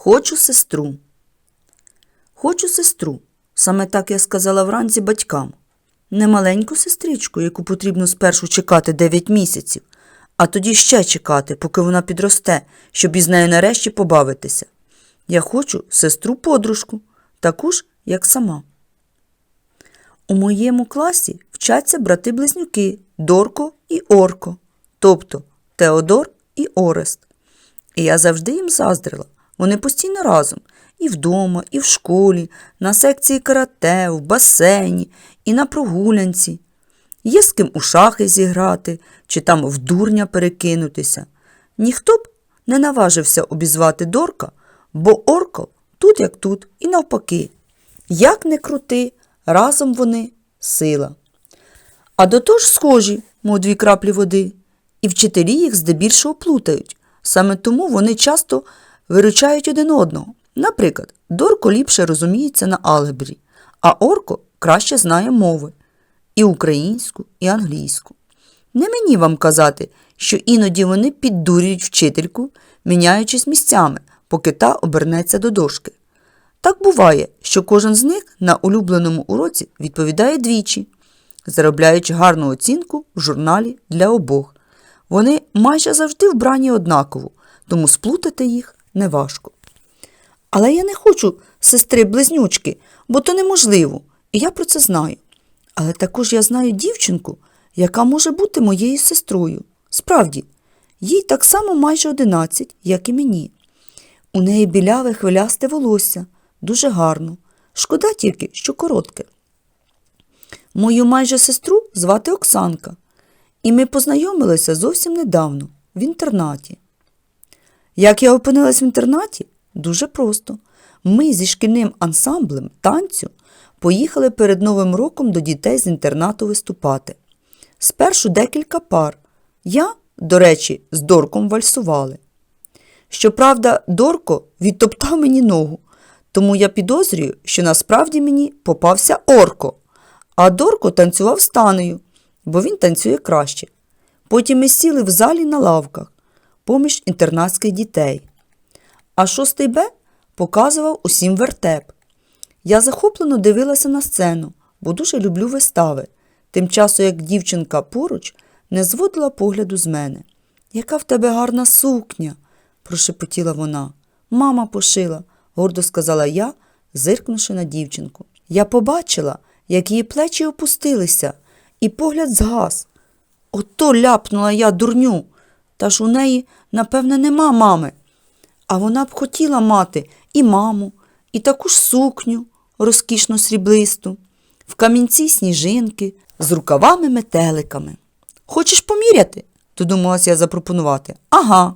Хочу сестру. Хочу сестру. Саме так я сказала вранці батькам. Не маленьку сестричку, яку потрібно спершу чекати 9 місяців, а тоді ще чекати, поки вона підросте, щоб із нею нарешті побавитися. Я хочу сестру-подружку, таку ж, як сама. У моєму класі вчаться брати-близнюки Дорко і Орко, тобто Теодор і Орест. І я завжди їм заздрила. Вони постійно разом і вдома, і в школі, на секції карате, в басейні, і на прогулянці. Є з ким у шахи зіграти чи там в дурня перекинутися. Ніхто б не наважився обізвати Дорка, бо Орко тут як тут, і навпаки. Як не крути, разом вони сила. А до того ж схожі, мов дві краплі води, і вчителі їх здебільшого плутають. Саме тому вони часто виручають один одного. Наприклад, Дорко ліпше розуміється на алгебрі, а Орко краще знає мови і українську, і англійську. Не мені вам казати, що іноді вони піддурюють вчительку, міняючись місцями, поки та обернеться до дошки. Так буває, що кожен з них на улюбленому уроці відповідає двічі, заробляючи гарну оцінку в журналі для обох. Вони майже завжди вбрані однаково, тому сплутати їх неважко. Але я не хочу сестри-близнючки, бо то неможливо, і я про це знаю. Але також я знаю дівчинку, яка може бути моєю сестрою. Справді, їй так само майже 11, як і мені. У неї біляве хвилясте волосся, дуже гарно. Шкода тільки, що коротке. Мою майже сестру звати Оксанка, і ми познайомилися зовсім недавно, в інтернаті. Як я опинилась в інтернаті? Дуже просто. Ми зі шкільним ансамблем танцю поїхали перед Новим роком до дітей з інтернату виступати. Спершу декілька пар. Я, до речі, з Дорком вальсували. Щоправда, Дорко відтоптав мені ногу, тому я підозрюю, що насправді мені попався Орко, а Дорко танцював з Танею, бо він танцює краще. Потім ми сіли в залі на лавках поміж інтернатських дітей. А шостий Б показував усім вертеп. Я захоплено дивилася на сцену, бо дуже люблю вистави, тим часом як дівчинка поруч не зводила погляду з мене. Яка в тебе гарна сукня, прошепотіла вона. Мама пошила, гордо сказала я, зиркнувши на дівчинку. Я побачила, як її плечі опустилися, і погляд згас. Ото ляпнула я дурню, та ж у неї, напевне, нема мами. А вона б хотіла мати і маму, і таку ж сукню, розкішно сріблисту, в камінці сніжинки, з рукавами-метеликами. Хочеш поміряти? додумалася я запропонувати. Ага.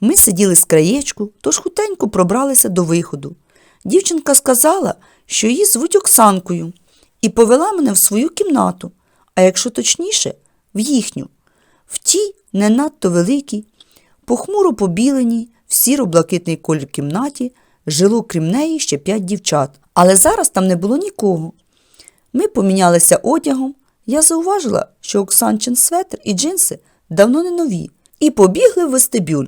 Ми сиділи з краєчку, тож хутенько пробралися до виходу. Дівчинка сказала, що її звуть Оксанкою, і повела мене в свою кімнату, а якщо точніше, в їхню. В тій не надто великій, похмуро побіленій, в сіро-блакитний колір кімнаті жило крім неї ще п'ять дівчат, але зараз там не було нікого. Ми помінялися одягом. Я зауважила, що Оксанчин светр і джинси давно не нові, і побігли в вестибюль.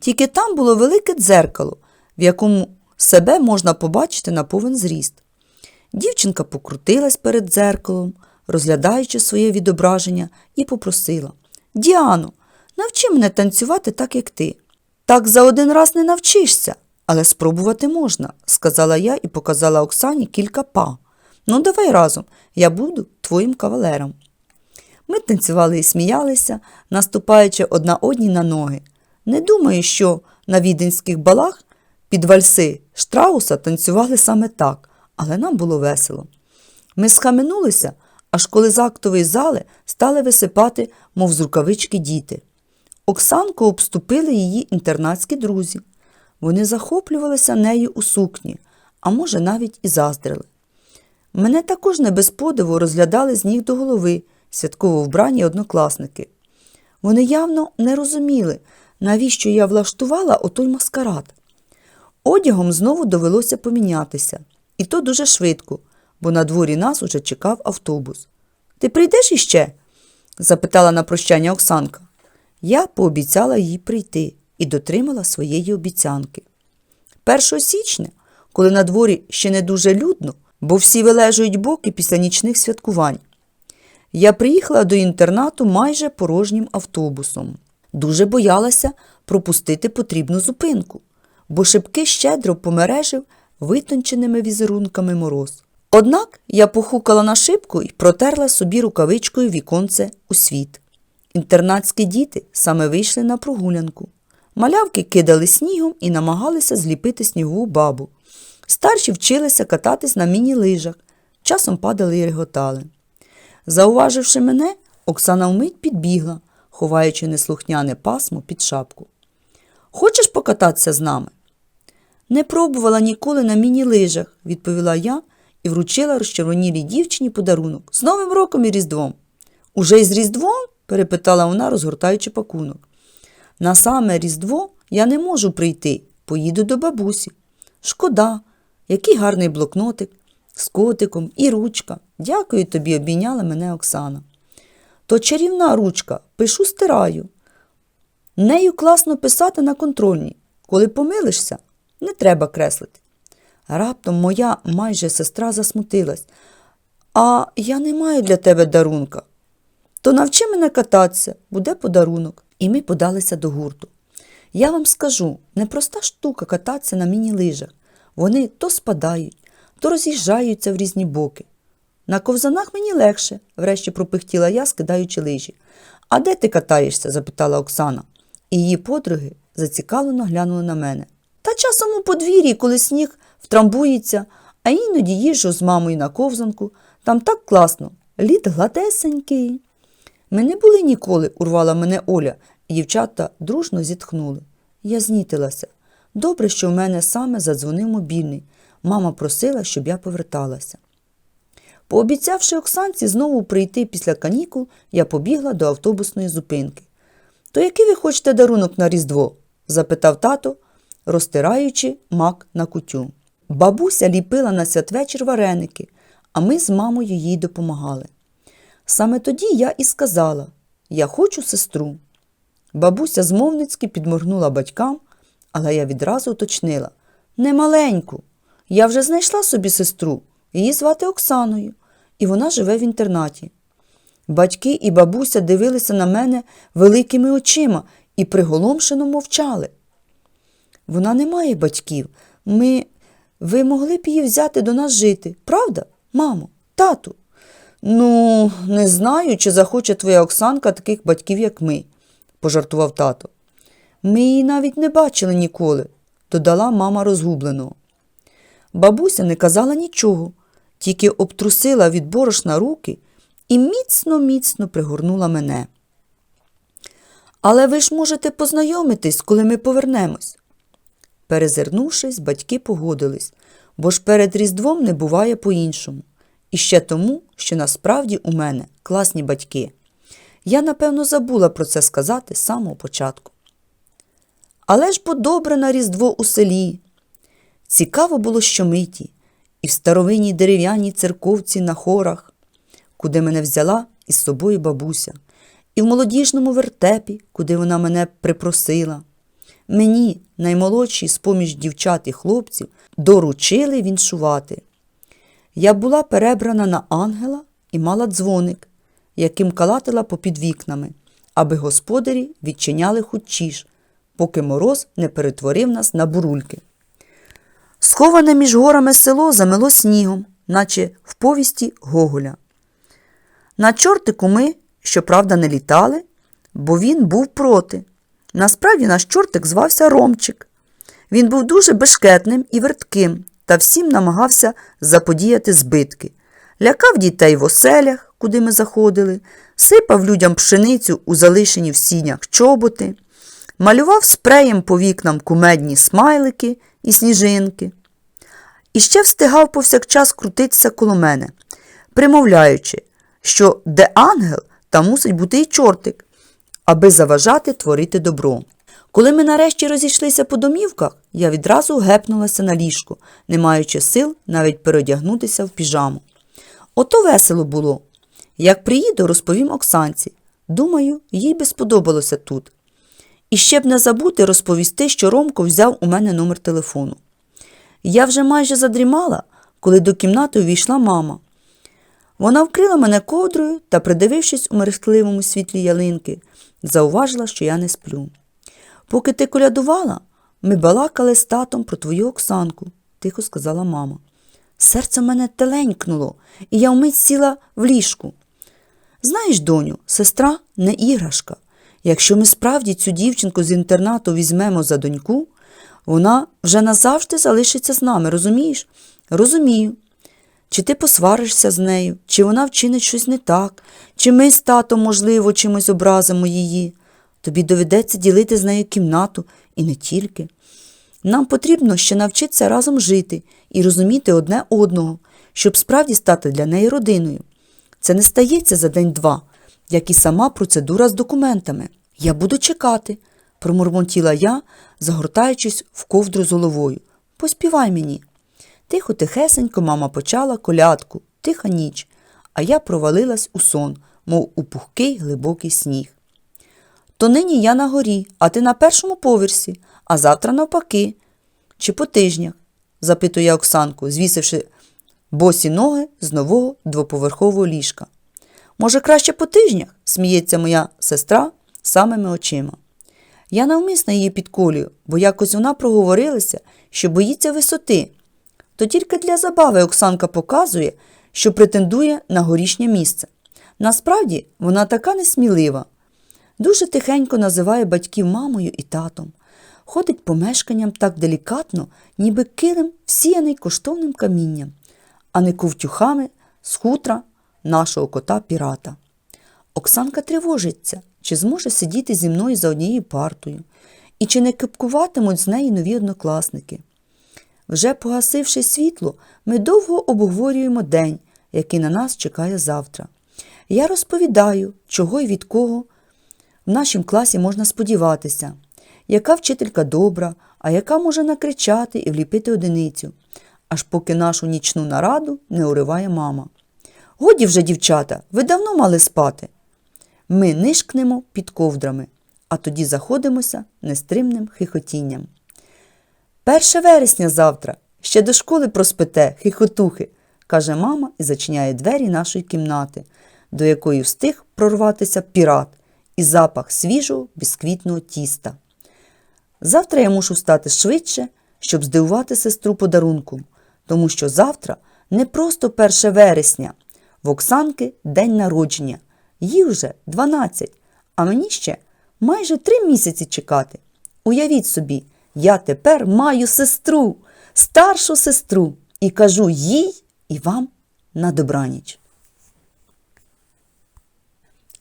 Тільки там було велике дзеркало, в якому себе можна побачити на повен зріст. Дівчинка покрутилась перед дзеркалом, розглядаючи своє відображення, і попросила Діано, навчи мене танцювати так, як ти. Так за один раз не навчишся, але спробувати можна, сказала я і показала Оксані кілька па. Ну, давай разом, я буду твоїм кавалером. Ми танцювали і сміялися, наступаючи одна одній на ноги. Не думаю, що на віденських балах під вальси Штрауса танцювали саме так, але нам було весело. Ми схаменулися, аж коли з актової зали стали висипати, мов з рукавички діти. Оксанку обступили її інтернатські друзі. Вони захоплювалися нею у сукні, а може, навіть і заздрили. Мене також не без подиву розглядали з ніг до голови святково вбрані однокласники. Вони явно не розуміли, навіщо я влаштувала отой маскарад. Одягом знову довелося помінятися, і то дуже швидко, бо на дворі нас уже чекав автобус. Ти прийдеш іще? запитала на прощання Оксанка. Я пообіцяла їй прийти і дотримала своєї обіцянки. 1 січня, коли на дворі ще не дуже людно, бо всі вилежують боки після нічних святкувань. Я приїхала до інтернату майже порожнім автобусом. Дуже боялася пропустити потрібну зупинку, бо шибки щедро помережив витонченими візерунками мороз. Однак я похукала на шибку і протерла собі рукавичкою віконце у світ. Інтернатські діти саме вийшли на прогулянку. Малявки кидали снігом і намагалися зліпити снігову бабу. Старші вчилися кататись на міні-лижах, часом падали і реготали. Зауваживши мене, Оксана вмить підбігла, ховаючи неслухняне пасмо під шапку. Хочеш покататися з нами? Не пробувала ніколи на міні-лижах, відповіла я і вручила розчервонілій дівчині подарунок з Новим роком і Різдвом. Уже із Різдвом? Перепитала вона, розгортаючи пакунок. На саме Різдво я не можу прийти, поїду до бабусі. Шкода, який гарний блокнотик з котиком і ручка. Дякую тобі, обійняла мене Оксана. То чарівна ручка, пишу стираю. Нею класно писати на контрольній. Коли помилишся, не треба креслити. Раптом моя майже сестра засмутилась. А я не маю для тебе дарунка. То навчи мене кататися, буде подарунок. І ми подалися до гурту. Я вам скажу, непроста штука кататися на міні-лижах. Вони то спадають, то роз'їжджаються в різні боки. На ковзанах мені легше, врешті пропихтіла я, скидаючи лижі. А де ти катаєшся? запитала Оксана. І її подруги зацікавлено глянули на мене. Та часом у подвір'ї, коли сніг втрамбується, а іноді їжджу з мамою на ковзанку. Там так класно, лід гладесенький. Ми не були ніколи, урвала мене Оля, і дівчата дружно зітхнули. Я знітилася. Добре, що в мене саме задзвонив мобільний. Мама просила, щоб я поверталася. Пообіцявши Оксанці знову прийти після канікул, я побігла до автобусної зупинки. То який ви хочете дарунок на Різдво? запитав тато, розтираючи мак на кутю. Бабуся ліпила на святвечір вареники, а ми з мамою їй допомагали. Саме тоді я і сказала Я хочу сестру. Бабуся змовницьки підморгнула батькам, але я відразу уточнила не маленьку. Я вже знайшла собі сестру, її звати Оксаною, і вона живе в інтернаті. Батьки і бабуся дивилися на мене великими очима і приголомшено мовчали. Вона не має батьків. Ми. Ви могли б її взяти до нас жити, правда, мамо, тату? Ну, не знаю, чи захоче твоя Оксанка таких батьків, як ми, пожартував тато. Ми її навіть не бачили ніколи, додала мама розгублено. Бабуся не казала нічого, тільки обтрусила від борошна руки і міцно-міцно пригорнула мене. Але ви ж можете познайомитись, коли ми повернемось. Перезирнувшись, батьки погодились, бо ж перед Різдвом не буває по-іншому. І ще тому, що насправді у мене класні батьки. Я, напевно, забула про це сказати з самого початку. Але ж бо добре на Різдво у селі. Цікаво було щомиті, і в старовинній дерев'яній церковці на хорах, куди мене взяла із собою бабуся, і в молодіжному вертепі, куди вона мене припросила. Мені, наймолодшій з поміж дівчат і хлопців, доручили віншувати. Я була перебрана на ангела і мала дзвоник, яким калатила попід вікнами, аби господарі відчиняли хутчіш, поки мороз не перетворив нас на бурульки. Сховане між горами село замело снігом, наче в повісті Гоголя. На чортику ми, щоправда, не літали, бо він був проти. Насправді наш чортик звався Ромчик. Він був дуже бешкетним і вертким та всім намагався заподіяти збитки. Лякав дітей в оселях, куди ми заходили, сипав людям пшеницю у залишені в сінях чоботи, малював спреєм по вікнам кумедні смайлики і сніжинки. І ще встигав повсякчас крутитися коло мене, примовляючи, що де ангел, там мусить бути і чортик, аби заважати творити добро. Коли ми нарешті розійшлися по домівках, я відразу гепнулася на ліжку, не маючи сил навіть переодягнутися в піжаму. Ото весело було. Як приїду, розповім Оксанці. Думаю, їй би сподобалося тут. І ще б не забути розповісти, що Ромко взяв у мене номер телефону. Я вже майже задрімала, коли до кімнати увійшла мама. Вона вкрила мене ковдрою та, придивившись у мерехтливому світлі ялинки, зауважила, що я не сплю. Поки ти колядувала, ми балакали з татом про твою Оксанку, тихо сказала мама. Серце в мене теленькнуло, і я вмить сіла в ліжку. Знаєш, доню, сестра не іграшка. Якщо ми справді цю дівчинку з інтернату візьмемо за доньку, вона вже назавжди залишиться з нами, розумієш? Розумію. Чи ти посваришся з нею, чи вона вчинить щось не так, чи ми з татом, можливо, чимось образимо її. Тобі доведеться ділити з нею кімнату і не тільки. Нам потрібно ще навчитися разом жити і розуміти одне одного, щоб справді стати для неї родиною. Це не стається за день-два, як і сама процедура з документами. Я буду чекати, промурмотіла я, загортаючись в ковдру з головою. Поспівай мені. Тихо, тихесенько мама почала колядку, тиха ніч, а я провалилась у сон, мов у пухкий глибокий сніг. То нині я на горі, а ти на першому поверсі, а завтра навпаки. Чи по тижнях? запитує Оксанку, звісивши босі ноги з нового двоповерхового ліжка. Може, краще по тижнях? сміється моя сестра самими очима. Я навмисно її підколюю, бо якось вона проговорилася, що боїться висоти. То тільки для забави Оксанка показує, що претендує на горішнє місце. Насправді вона така несмілива. Дуже тихенько називає батьків мамою і татом. Ходить помешканням так делікатно, ніби килим всіяний коштовним камінням, а не ковтюхами з хутра нашого кота пірата. Оксанка тривожиться, чи зможе сидіти зі мною за однією партою, і чи не кипкуватимуть з неї нові однокласники. Вже погасивши світло, ми довго обговорюємо день, який на нас чекає завтра. Я розповідаю, чого і від кого в нашому класі можна сподіватися, яка вчителька добра, а яка може накричати і вліпити одиницю, аж поки нашу нічну нараду не уриває мама. Годі вже, дівчата, ви давно мали спати. Ми нишкнемо під ковдрами, а тоді заходимося нестримним хихотінням. Перше вересня завтра, ще до школи проспите, хихотухи, каже мама і зачиняє двері нашої кімнати, до якої встиг прорватися пірат і запах свіжого бісквітного тіста. Завтра я мушу встати швидше, щоб здивувати сестру подарунком, тому що завтра не просто 1 вересня, в Оксанки день народження, їй вже 12, а мені ще майже три місяці чекати. Уявіть собі, я тепер маю сестру, старшу сестру, і кажу їй і вам на добраніч.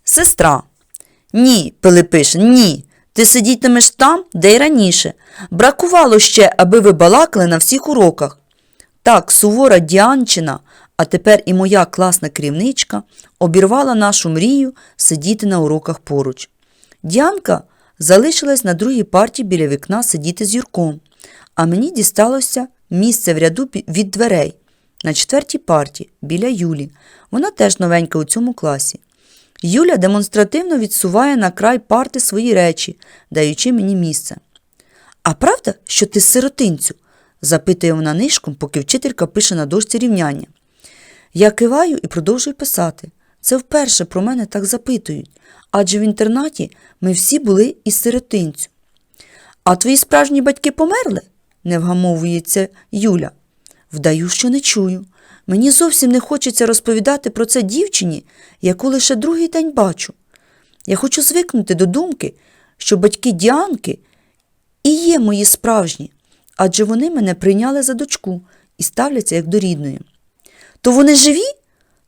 Сестра. Ні, Пилипишин, ні. Ти сидітимеш там, де й раніше. Бракувало ще, аби ви балакали на всіх уроках. Так, сувора Діанчина, а тепер і моя класна керівничка, обірвала нашу мрію сидіти на уроках поруч. Діанка залишилась на другій парті біля вікна сидіти з Юрком, а мені дісталося місце в ряду від дверей на четвертій парті біля Юлі. Вона теж новенька у цьому класі. Юля демонстративно відсуває на край парти свої речі, даючи мені місце. А правда, що ти сиротинцю? запитує вона нишком, поки вчителька пише на дошці рівняння. Я киваю і продовжую писати. Це вперше про мене так запитують, адже в інтернаті ми всі були із сиротинцю. А твої справжні батьки померли? не вгамовується Юля. Вдаю, що не чую. Мені зовсім не хочеться розповідати про це дівчині, яку лише другий день бачу. Я хочу звикнути до думки, що батьки Діанки і є мої справжні, адже вони мене прийняли за дочку і ставляться як до рідної. То вони живі?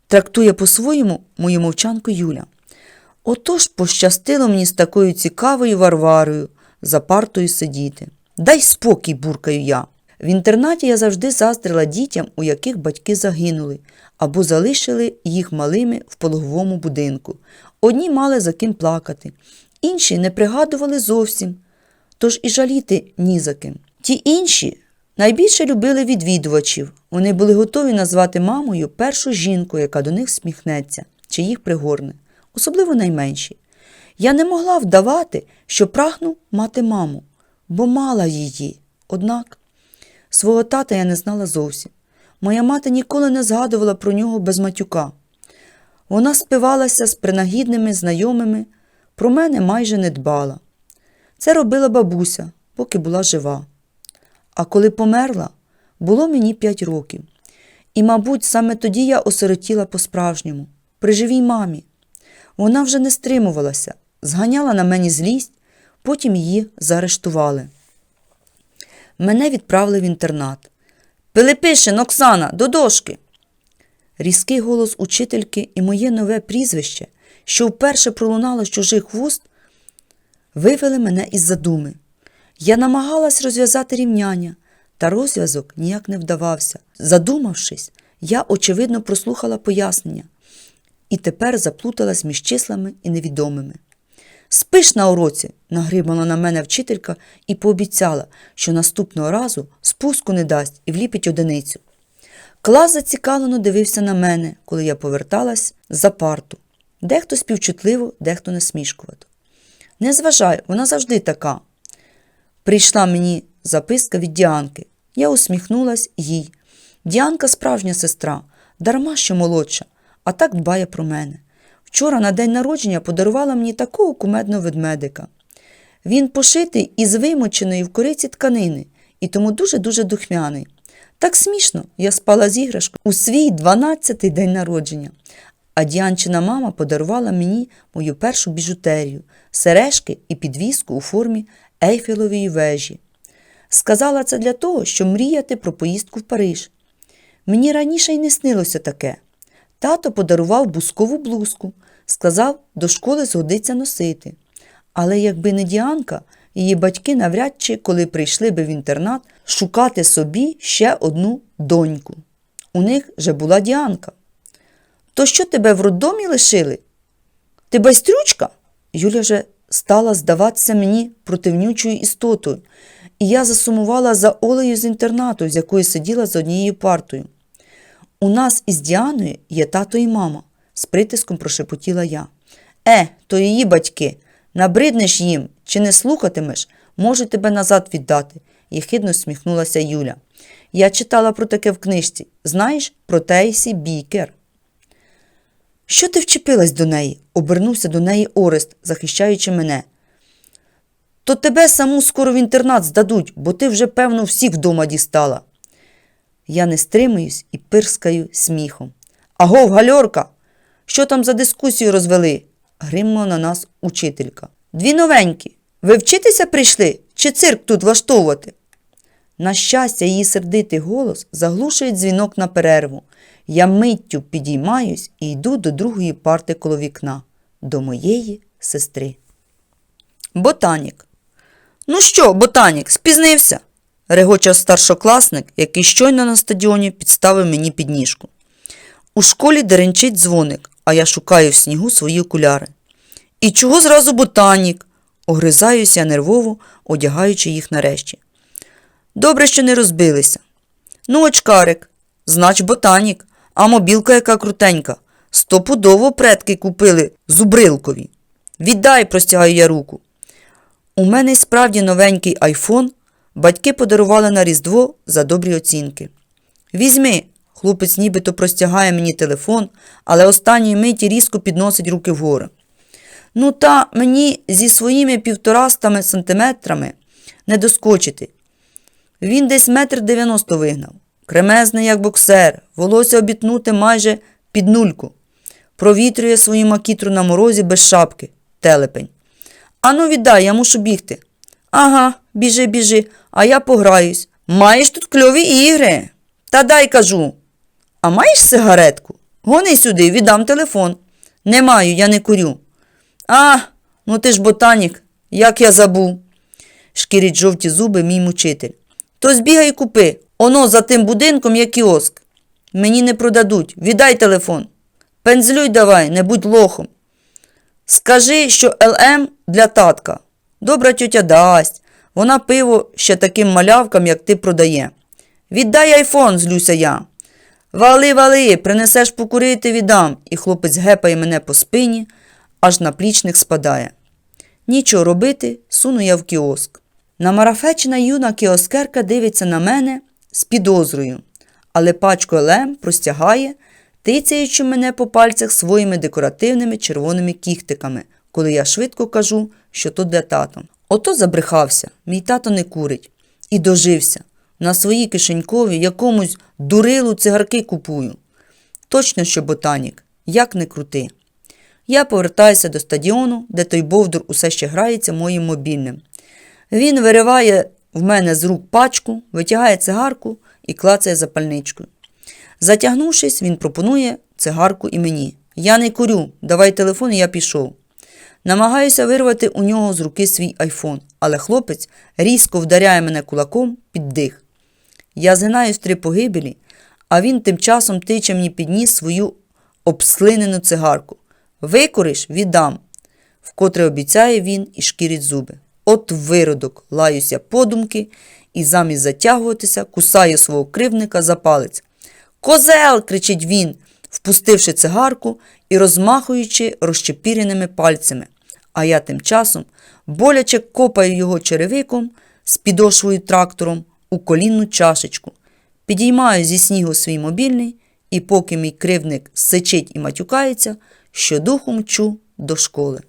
трактує по-своєму мою мовчанку Юля. Отож пощастило мені з такою цікавою Варварою за партою сидіти. Дай спокій, буркаю я. В інтернаті я завжди заздрила дітям, у яких батьки загинули, або залишили їх малими в пологовому будинку. Одні мали за ким плакати, інші не пригадували зовсім, тож і жаліти ні за ким. Ті інші найбільше любили відвідувачів. Вони були готові назвати мамою першу жінку, яка до них сміхнеться чи їх пригорне, особливо найменші. Я не могла вдавати, що прагну мати маму, бо мала її. Однак Свого тата я не знала зовсім. Моя мати ніколи не згадувала про нього без матюка. Вона спивалася з принагідними знайомими, про мене майже не дбала. Це робила бабуся, поки була жива. А коли померла, було мені п'ять років. І, мабуть, саме тоді я осиротіла по-справжньому, при живій мамі. Вона вже не стримувалася, зганяла на мені злість, потім її заарештували. Мене відправили в інтернат. Пилипишин, Оксана, до дошки. Різкий голос учительки і моє нове прізвище, що вперше пролунало з чужих вуст, вивели мене із задуми. Я намагалась розв'язати рівняння, та розв'язок ніяк не вдавався. Задумавшись, я, очевидно, прослухала пояснення і тепер заплуталась між числами і невідомими. Спиш на уроці, нагримала на мене вчителька і пообіцяла, що наступного разу спуску не дасть і вліпить одиницю. Клас зацікавлено дивився на мене, коли я поверталась за парту. Дехто співчутливо, дехто насмішкувато. Не зважай, вона завжди така. Прийшла мені записка від Діанки. Я усміхнулась їй. Діанка справжня сестра, дарма що молодша, а так дбає про мене. Вчора на день народження подарувала мені такого кумедного ведмедика. Він пошитий із вимоченої в кориці тканини і тому дуже-дуже духмяний. Так смішно, я спала з іграшкою у свій 12-й день народження. А Діанчина мама подарувала мені мою першу біжутерію, сережки і підвіску у формі Ейфелової вежі. Сказала це для того, щоб мріяти про поїздку в Париж. Мені раніше й не снилося таке. Тато подарував бускову блузку, сказав, до школи згодиться носити. Але якби не Діанка, її батьки навряд чи, коли прийшли би в інтернат, шукати собі ще одну доньку. У них же була Діанка. То що тебе в роддомі лишили? Ти байстрючка? Юля вже стала здаватися мені противнючою істотою, і я засумувала за Олею з інтернату, з якою сиділа за однією партою. У нас із Діаною є тато і мама, з притиском прошепотіла я. Е, то її батьки. Набриднеш їм чи не слухатимеш, можу тебе назад віддати, єхидно сміхнулася Юля. Я читала про таке в книжці. Знаєш, про Тейсі Бікер. Що ти вчепилась до неї? обернувся до неї Орест, захищаючи мене. То тебе саму скоро в інтернат здадуть, бо ти вже, певно, всіх вдома дістала. Я не стримуюсь і пирскаю сміхом. Агов, гальорка, що там за дискусію розвели? гримнула на нас учителька. Дві новенькі. Ви вчитися прийшли чи цирк тут влаштовувати? На щастя, її сердитий голос заглушує дзвінок на перерву. Я миттю підіймаюсь і йду до другої парти коло вікна, до моєї сестри. Ботанік. Ну що, ботанік, спізнився? Регочав старшокласник, який щойно на стадіоні підставив мені підніжку. У школі деренчить дзвоник, а я шукаю в снігу свої окуляри. І чого зразу ботанік? огризаюся нервово, одягаючи їх нарешті. Добре, що не розбилися. Ну, очкарик, знач ботанік, а мобілка яка крутенька. Стопудово предки купили зубрилкові. Віддай, простягаю я руку. У мене справді новенький айфон. Батьки подарували на Різдво за добрі оцінки. Візьми, хлопець нібито простягає мені телефон, але останньої миті різко підносить руки вгору. Ну, та мені зі своїми півторастами сантиметрами не доскочити. Він десь метр дев'яносто вигнав. Кремезний, як боксер, волосся обітнуте майже під нульку. Провітрює свою макітру на морозі без шапки, телепень. Ану, віддай, я мушу бігти. Ага, біжи, біжи, а я пограюсь. Маєш тут кльові ігри. Та дай кажу. А маєш сигаретку? Гони сюди, віддам телефон. Не маю, я не курю. А, ну ти ж ботанік, як я забув. Шкірить жовті зуби мій мучитель. То збігай купи. Оно за тим будинком є кіоск. Мені не продадуть. Віддай телефон. Пензлюй давай, не будь лохом. Скажи, що ЛМ для татка. Добра тьотя дасть. Вона пиво ще таким малявкам, як ти продає. Віддай айфон, злюся я. Вали, вали, принесеш покурити, віддам. І хлопець гепає мене по спині, аж наплічник спадає. Нічого робити, суну я в кіоск. Намарафечена юна кіоскерка дивиться на мене з підозрою, але пачку ЛМ простягає, тицяючи мене по пальцях своїми декоративними червоними кіхтиками, коли я швидко кажу, що то для тата. Ото забрехався, мій тато не курить. І дожився. На своїй кишенькові якомусь дурилу цигарки купую. Точно, що ботанік, як не крути. Я повертаюся до стадіону, де той бовдур усе ще грається моїм мобільним. Він вириває в мене з рук пачку, витягає цигарку і клацає запальничкою. Затягнувшись, він пропонує цигарку і мені. Я не курю, давай телефон, і я пішов. Намагаюся вирвати у нього з руки свій айфон, але хлопець різко вдаряє мене кулаком під дих. Я згинаюсь три погибелі, а він тим часом тиче мені під ніс свою обслинену цигарку. Викуриш, віддам, вкотре обіцяє він і шкірить зуби. От виродок, лаюся подумки і замість затягуватися, кусаю свого кривника за палець. Козел! кричить він, впустивши цигарку і розмахуючи розчепіреними пальцями. А я тим часом боляче копаю його черевиком з підошвою трактором у колінну чашечку, підіймаю зі снігу свій мобільний, і поки мій кривник сичить і матюкається, щодуху мчу до школи.